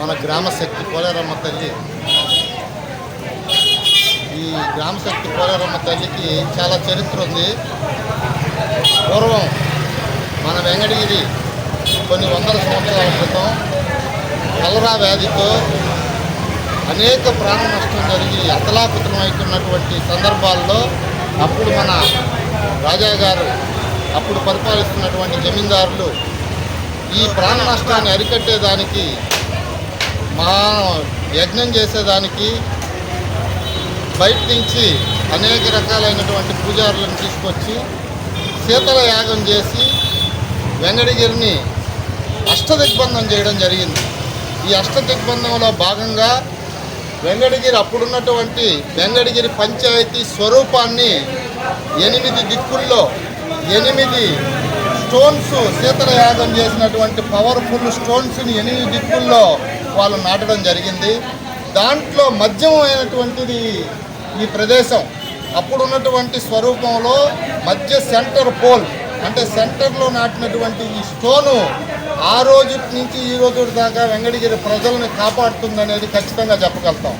మన గ్రామశక్తి పోలేరమ్మ తల్లి. ఈ గ్రామశక్తి పోలేరమ్మ తల్లికి చాలా చరిత్ర ఉంది. పూర్వం మన వెంగటగిరి కొన్ని వందల సంవత్సరాల క్రితం కలరా వ్యాధితో అనేక ప్రాణ నష్టం జరిగి అతలాకుతలమవుతున్నటువంటి సందర్భాల్లో అప్పుడు మన రాజా గారు అప్పుడు పరిపాలిస్తున్నటువంటి జమీందారులు ఈ ప్రాణ నష్టాన్ని అరికట్టేదానికి మహా యజ్ఞం చేసేదానికి బయట నుంచి అనేక రకాలైనటువంటి పూజారులను తీసుకొచ్చి శీతల యాగం చేసి వెంకటగిరిని అష్టదిగ్బంధం చేయడం జరిగింది. ఈ అష్టదిగ్బంధంలో భాగంగా వెంకటగిరి అప్పుడున్నటువంటి వెంకటగిరి పంచాయతీ స్వరూపాన్ని ఎనిమిది దిక్కుల్లో ఎనిమిది స్టోన్స్ శీతల యాగం చేసినటువంటి పవర్ఫుల్ స్టోన్స్ని ఎనిమిది దిక్కుల్లో వాళ్ళు నాటడం జరిగింది. దాంట్లో మధ్యమైనటువంటిది ఈ ప్రదేశం. అప్పుడున్నటువంటి స్వరూపంలో మధ్య సెంటర్ పోల్ అంటే సెంటర్లో నాటినటువంటి ఈ స్టోను ఆ రోజు నుంచి ఈ రోజు దాకా వెంకటగిరి ప్రజలను కాపాడుతుందనేది ఖచ్చితంగా చెప్పగలుగుతాం.